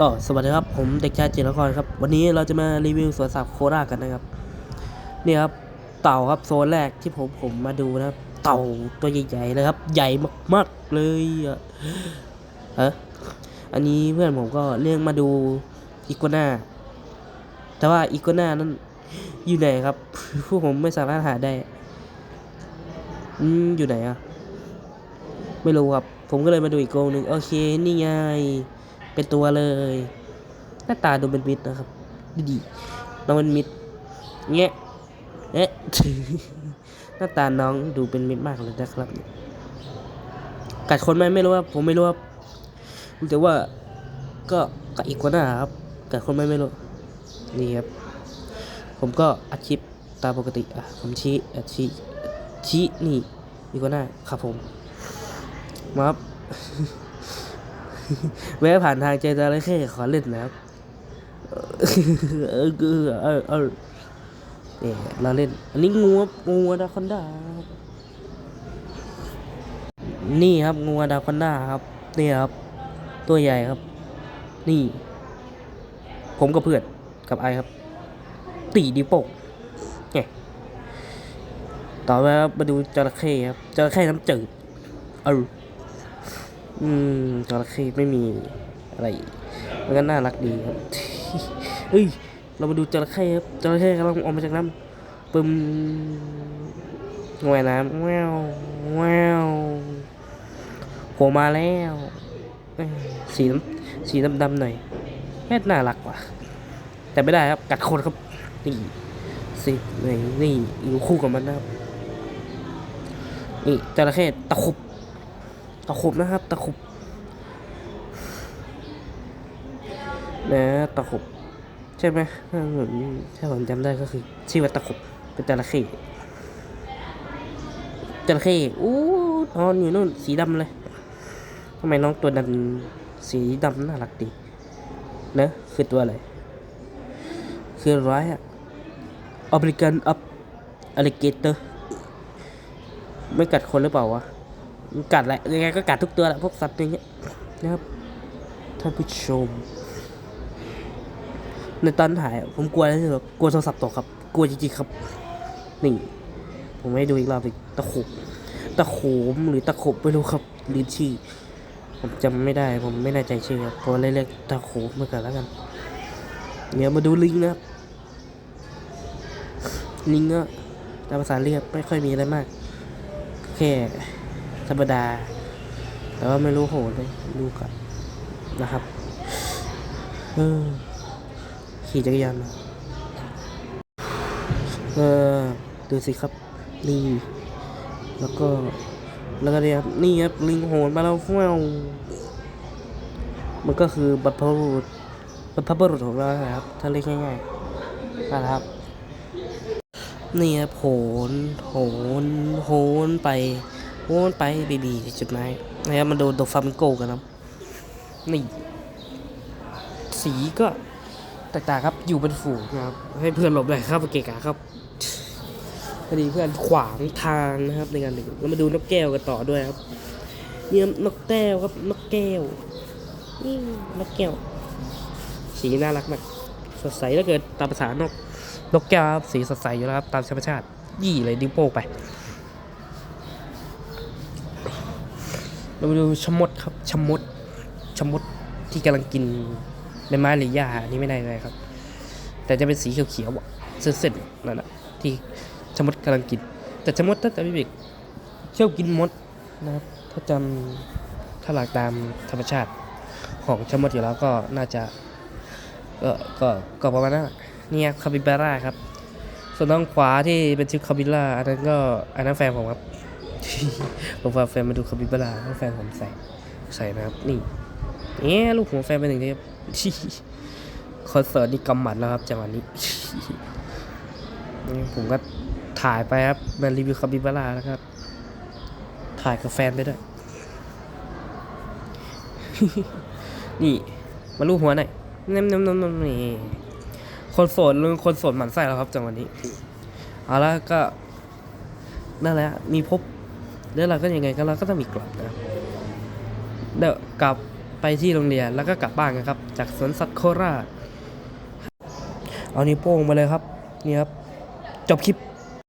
ก็สวัสดีครับ ผมเด็กชายจิรกรครับ วันนี้เราจะมารีวิวสวนสัตว์โคราชกันนะครับ นี่ครับ เต่าครับโซนแรกที่ผมผมมาดูนะครับ เต่าตัวใหญ่ๆเลยครับ ใหญ่มากๆเลยอะฮะอันนี้เพื่อนผมก็เรียกมาดูอีกัวน่าแต่ว่าอีกัวน่านั้นอยู่ไหนครับพวกผมไม่สามารถหาได้อืมอยู่ไหนอะไม่รู้ครับ ผมก็เลยมาดูอีกกงหนึ่งโอเค นี่ไง เป็นตัวเลย หน้าตาดูเป็นมิตรนะครับดูดีน้องเป็นมิตรเงี้ยเอ๊ะหน้าตาน้องดูเป็นมิตรมากเลยนะครับกัดคนไหมไม่รู้ว่าผมไม่รู้ว่ารู้แต่ว่าก็กัดอีกคนหน้าครับกัดคนไหมไม่รู้นี่ครับผมก็อัดคลิปตามปกติอะผมชี้อะชี้ชี้นี่อีกคนหน้าครับผมมาครับ แวะผ่านทางเจอจระเข้ขอเล่นนะครับเออเออเออเนี่ยเราเล่น อันนี้งูครับงูดาคอนดานี่ครับงูดาคอนดาครับ นี่ครับ ตัวใหญ่ครับ นี่ ผมกับเพื่อนกับไอครับ ตีดิโปกไงต่อไปครับมาดูจระเข้ครับจระเข้น้ำจืดเออ อืมจระเข้ไม่มีอะไรมันก็น่ารักดีครับเฮ้ย เรามาดูจระเข้ครับจระเข้กำลังออกมาจากน้ำปึมว่ายน้ำแววแววโผล่มาแล้ว สีน้ำสีดำๆหน่อยแม่น่ารักว่ะ แต่ไม่ได้ครับ กัดคนครับ นี่สินี่นี่อยู่คู่กับมันนะครับ นี่จระเข้ตะขบ ตะขบนะครับ ตะขบนะตะขบใช่ไหมถ้าผมถ้าผมจำได้ก็คือชื่อว่าตะขบเป็นจระเข้จระเข้อู้นอนอยู่นู่นสีดำเลยทำไมน้องตัวดำสีดำน่ารักดีนะคือตัวอะไรคืออะไรอะอเมริกันอัพอลิเกเตอร์ไม่กัดคนหรือเปล่าวะ กัดแหละยังไงก็กัดทุกตัวแหละพวกสัตว์อย่างเงี้ยนะครับท่านผู้ชม ในตอนถ่ายผมกลัวอะไรที่สุดกลัวโทรศัพท์ตกครับ กลัวจริงๆครับนี่ผมให้ดูอีกรอบอีกตะขบตะโขมหรือตะขบไม่รู้ครับลืมชื่ผมจำไม่ได้ผมไม่แน่ใจชื่อครับเพราะเรียกตะโขมมากันแล้วกันเดี๋ยวมาดูลิงนะครับลิงก็ตามภาษาเรียกไม่ค่อยมีอะไรมากแค่ ธรรมดา แต่ว่าไม่รู้โหดเลยดูกันนะครับเออขี่จักรยานมาเออดูสิครับ นี่ แล้วก็ แล้วก็เนี่ยครับ นี่ครับ ลิงโหนมาแล้วแววมันก็คือบรรพบุรุษบรรพบุรุษของเรานะครับ ถ้าเรียกง่ายๆนะครับ นี่ครับโหน โหน โหนไป โหนไปบีบีจุดหมายนะครับมาดูโดฟามิงโกกันครับนี่สีก็แตกต่างครับอยู่เป็นฝูงนะครับ ให้เพื่อนหลบเลยครับเกะกะครับพอดีเพื่อนขวางทางนะครับในการเดินแล้วมาดูนกแก้วกันต่อด้วยครับเนี่ยนกแก้วครับนกแก้วนี่นกแก้ว สีน่ารักมากสดใสเหลือเกินตามภาษานกนกแก้วครับสีสดใสอยู่แล้วครับตามธรรมชาติยี่เลยดิ้วโป้งไป เรามาดูชมดครับชมดชมดที่กำลังกินใบไม้หรือหญ้านนี้ไม่ได้เลยครับ แต่จะเป็นสีเขียวๆเส้นๆนั่นแหะที่ชมดกำลังกิน แต่ชมดถ้าจะไม่ผิดเชี่ยวกินมดนะครับถ้าจำถ้าหลักตามธรรมชาติของชมดอยู่แล้วก็น่าจะก็ก็ก็ประมาณนั้นเนี่ยคาปิบาร่าครับ ส่วนทางขวาที่เป็นชื่อคาบิล่าอันนั้นก็อันนั้นแฟนผมครับ ผมพาแฟนมาดูคาบิบาราให้แฟนผมใส่ใส่นะครับ นี่เนี่ยลูกของแฟนเป็นอย่งนี้ครับคอนเสิร์ตนี่กำหมัดแล้วครับจังหวะนี้นี่ผมก็ถ่ายไปครับมารีวิวคาบิบาราแล้วครับ ถ่ายกับแฟนไปด้วย นี่ มาลูบหัวหน่อยน้ำน้ำน้ำน้ำนี่คนโสดเรื่องคนโสดหมันไส้แล้วครับจังหวะนี้ เอาละก็นั่นแหละ มีพบ แล้วเราก็ยังไงก็เราก็ต้องมีกลับนะเดี๋ยวกลับไปที่โรงเรียนแล้วก็กลับบ้านกันครับ จากสวนสัตว์โคราชเอานิ้วโป้งมาเลยครับนี่ครับจบคลิป